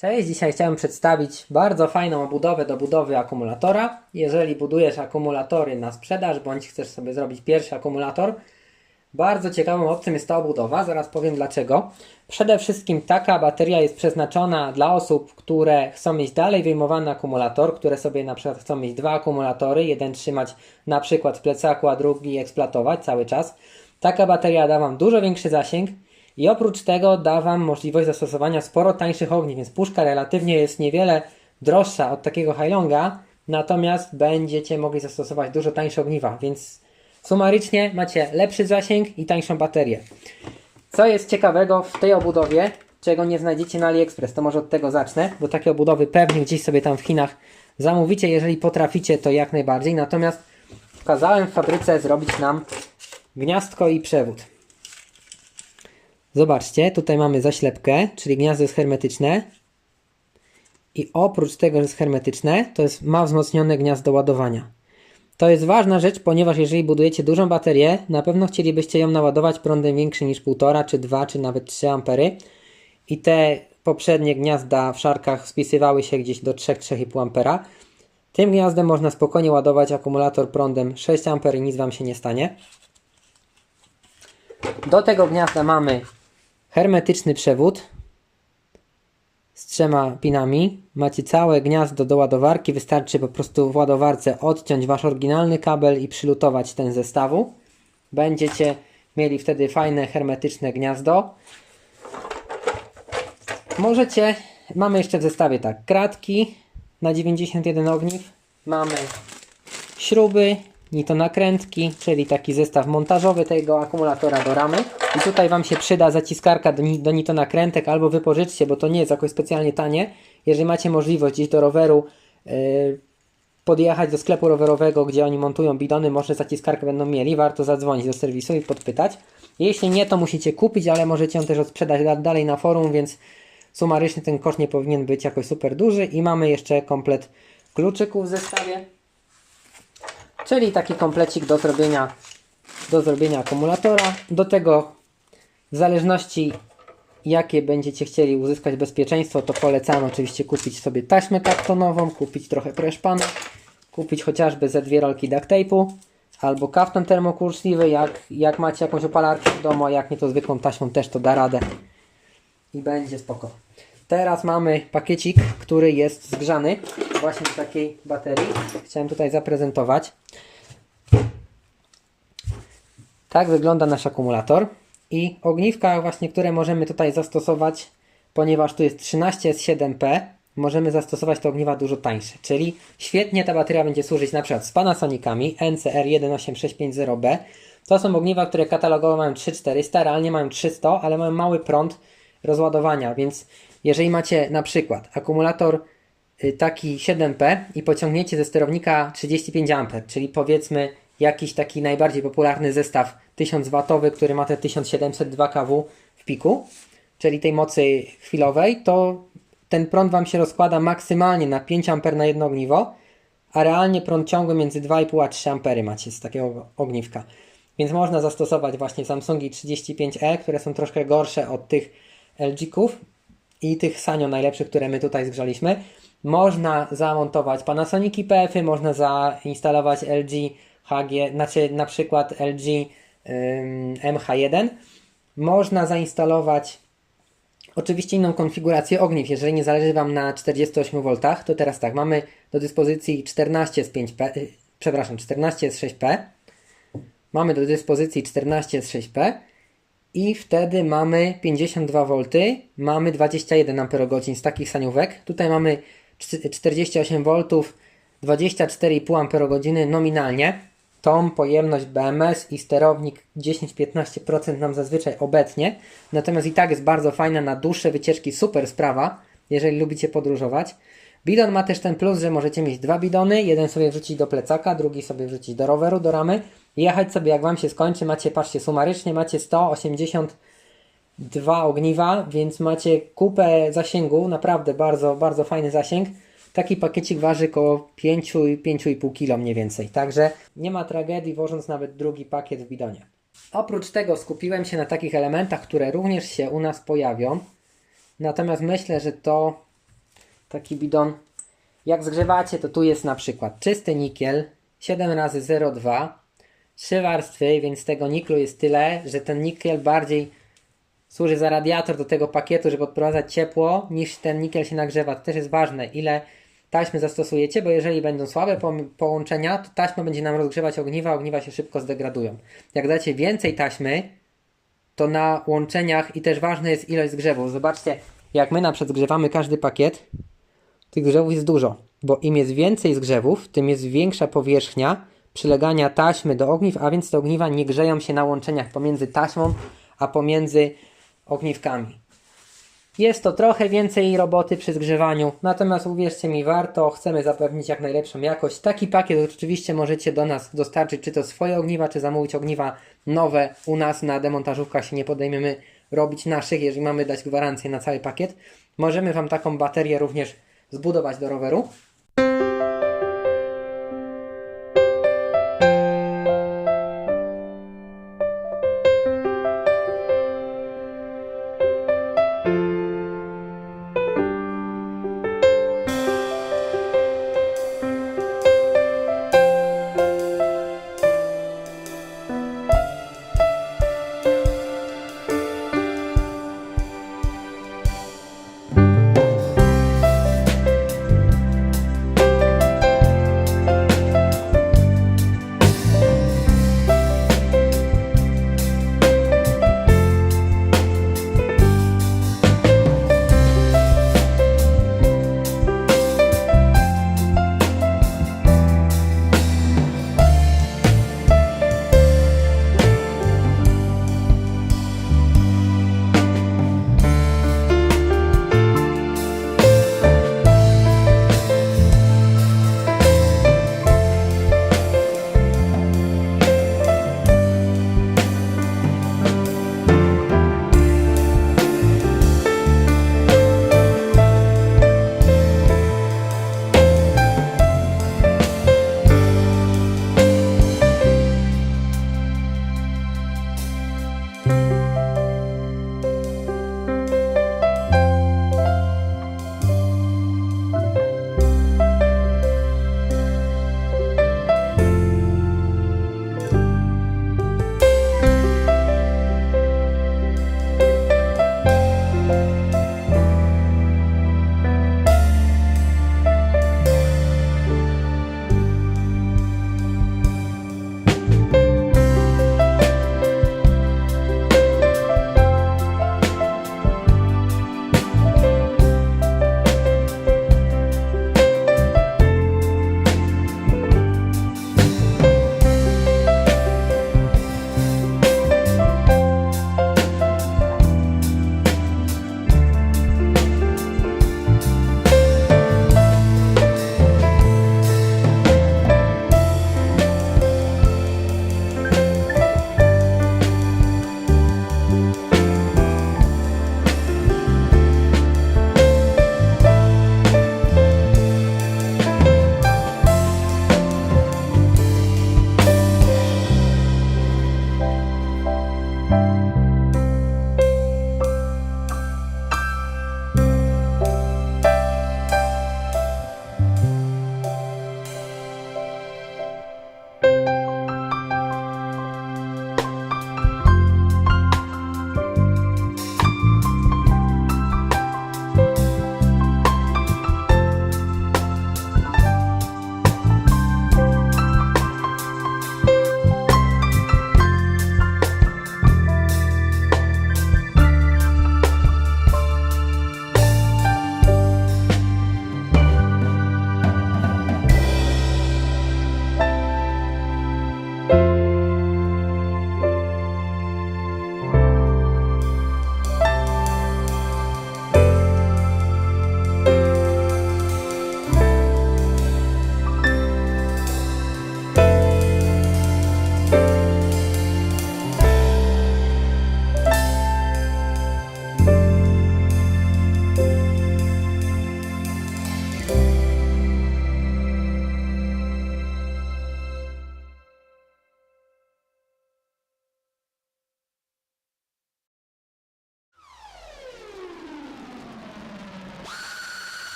Cześć, dzisiaj chciałem przedstawić bardzo fajną obudowę do budowy akumulatora. Jeżeli budujesz akumulatory na sprzedaż, bądź chcesz sobie zrobić pierwszy akumulator, bardzo ciekawą opcją jest ta obudowa, zaraz powiem dlaczego. Przede wszystkim taka bateria jest przeznaczona dla osób, które chcą mieć dalej wyjmowany akumulator, które sobie na przykład chcą mieć dwa akumulatory, jeden trzymać na przykład w plecaku, a drugi eksploatować cały czas. Taka bateria da Wam dużo większy zasięg i oprócz tego da Wam możliwość zastosowania sporo tańszych ogniw, więc puszka relatywnie jest niewiele droższa od takiego Highlonga, natomiast będziecie mogli zastosować dużo tańsze ogniwa, więc sumarycznie macie lepszy zasięg i tańszą baterię. Co jest ciekawego w tej obudowie, czego nie znajdziecie na AliExpress, to może od tego zacznę, bo takie obudowy pewnie gdzieś sobie tam w Chinach zamówicie, jeżeli potraficie, to jak najbardziej. Natomiast kazałem w fabryce zrobić nam gniazdko i przewód. Zobaczcie, tutaj mamy zaślepkę, czyli gniazdo jest hermetyczne. I oprócz tego, że jest hermetyczne, to jest, ma wzmocnione gniazdo ładowania. To jest ważna rzecz, ponieważ jeżeli budujecie dużą baterię, na pewno chcielibyście ją naładować prądem większym niż 1,5 czy 2 czy nawet 3 ampery. I te poprzednie gniazda w szarkach spisywały się gdzieś do 3-3,5 ampera. Tym gniazdem można spokojnie ładować akumulator prądem 6 amper i nic Wam się nie stanie. Do tego gniazda mamy hermetyczny przewód z trzema pinami. Macie całe gniazdo do ładowarki. Wystarczy po prostu w ładowarce odciąć Wasz oryginalny kabel i przylutować ten zestawu. Będziecie mieli wtedy fajne hermetyczne gniazdo. Możecie, mamy jeszcze w zestawie tak, kratki na 91 ogniw. Mamy śruby, nitonakrętki, czyli taki zestaw montażowy tego akumulatora do ramy. I tutaj Wam się przyda zaciskarka do, do nitonakrętek albo wypożyczcie, bo to nie jest jakoś specjalnie tanie. Jeżeli macie możliwość gdzieś do roweru yy, podjechać do sklepu rowerowego, gdzie oni montują bidony, może zaciskarkę będą mieli, warto zadzwonić do serwisu i podpytać. Jeśli nie, to musicie kupić, ale możecie ją też odsprzedać da- dalej na forum, więc sumarycznie ten koszt nie powinien być jakoś super duży. I mamy jeszcze komplet kluczyków w zestawie. Czyli taki komplecik do zrobienia, do zrobienia akumulatora. Do tego w zależności jakie będziecie chcieli uzyskać bezpieczeństwo, to polecam oczywiście kupić sobie taśmę kartonową, kupić trochę preszpanu, kupić chociażby ze dwie rolki duct tape'u albo kaftan termokurczliwy, jak, jak macie jakąś opalarkę w domu, a jak nie to zwykłą taśmą też to da radę i będzie spoko. Teraz mamy pakiecik, który jest zgrzany właśnie z takiej baterii. Chciałem tutaj zaprezentować. Tak wygląda nasz akumulator i ogniwka właśnie, które możemy tutaj zastosować, ponieważ tu jest 13S7P, możemy zastosować te ogniwa dużo tańsze, czyli świetnie ta bateria będzie służyć na przykład z Panasonicami NCR18650B. To są ogniwa, które katalogowo mają 3400, realnie mają 300, ale mają mały prąd rozładowania, więc jeżeli macie na przykład akumulator taki 7P i pociągniecie ze sterownika 35 A, czyli powiedzmy jakiś taki najbardziej popularny zestaw 1000W, który ma te 1702 kW w piku, czyli tej mocy chwilowej, to ten prąd Wam się rozkłada maksymalnie na 5 A na jedno ogniwo, a realnie prąd ciągły między 2,5 a 3 A macie z takiego ogniwka. Więc można zastosować właśnie Samsungi 35E, które są troszkę gorsze od tych LG-ków i tych Sanyo najlepszych, które my tutaj zgrzaliśmy. Można zamontować Panasonic PF-y, można zainstalować LG HG, znaczy na przykład LG ym, MH1. Można zainstalować oczywiście inną konfigurację ogniw. Jeżeli nie zależy Wam na 48V, to teraz tak, mamy do dyspozycji 14 z 5P, y, przepraszam, 14 z 6P. Mamy do dyspozycji 14 z 6P i wtedy mamy 52V, mamy 21 Ah z takich saniówek. Tutaj mamy 48V, 24,5 Ah nominalnie. Tą pojemność BMS i sterownik 10-15% nam zazwyczaj obecnie. Natomiast i tak jest bardzo fajna na dłuższe wycieczki, super sprawa, jeżeli lubicie podróżować. Bidon ma też ten plus, że możecie mieć dwa bidony, jeden sobie wrzucić do plecaka, drugi sobie wrzucić do roweru, do ramy i jechać sobie jak Wam się skończy, macie, patrzcie, sumarycznie macie 182 ogniwa, więc macie kupę zasięgu, naprawdę bardzo, bardzo fajny zasięg. Taki pakiecik waży około 5-5,5 kg mniej więcej, także nie ma tragedii wożąc nawet drugi pakiet w bidonie. Oprócz tego skupiłem się na takich elementach, które również się u nas pojawią, natomiast myślę, że to taki bidon. Jak zgrzewacie, to tu jest na przykład czysty nikiel 7 razy 0,2 trzy warstwy, więc tego niklu jest tyle, że ten nikiel bardziej służy za radiator do tego pakietu, żeby odprowadzać ciepło, niż ten nikiel się nagrzewa. To też jest ważne, ile taśmy zastosujecie, bo jeżeli będą słabe połączenia, to taśma będzie nam rozgrzewać ogniwa, ogniwa się szybko zdegradują. Jak dacie więcej taśmy, to na łączeniach i też ważna jest ilość zgrzewów. Zobaczcie, jak my na przykład zgrzewamy każdy pakiet, tych zgrzewów jest dużo, bo im jest więcej zgrzewów, tym jest większa powierzchnia przylegania taśmy do ogniw, a więc te ogniwa nie grzeją się na łączeniach pomiędzy taśmą, a pomiędzy ogniwkami. Jest to trochę więcej roboty przy zgrzewaniu, natomiast uwierzcie mi, warto, chcemy zapewnić jak najlepszą jakość. Taki pakiet oczywiście możecie do nas dostarczyć, czy to swoje ogniwa, czy zamówić ogniwa nowe. U nas na demontażówkach się nie podejmiemy robić naszych, jeżeli mamy dać gwarancję na cały pakiet. Możemy Wam taką baterię również zbudować do roweru.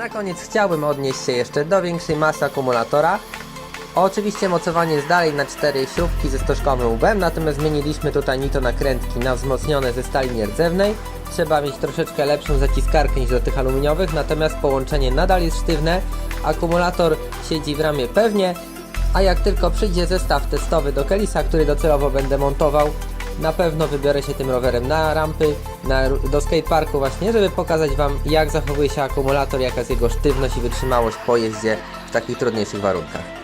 Na koniec chciałbym odnieść się jeszcze do większej masy akumulatora. Oczywiście mocowanie jest dalej na 4 śrubki ze stożkowym łbem, natomiast zmieniliśmy tutaj nito nakrętki na wzmocnione ze stali nierdzewnej. Trzeba mieć troszeczkę lepszą zaciskarkę niż do tych aluminiowych, natomiast połączenie nadal jest sztywne. Akumulator siedzi w ramie pewnie, a jak tylko przyjdzie zestaw testowy do Kelisa, który docelowo będę montował, na pewno wybiorę się tym rowerem na rampy, na, do skateparku właśnie, żeby pokazać Wam jak zachowuje się akumulator, jaka jest jego sztywność i wytrzymałość po jeździe w takich trudniejszych warunkach.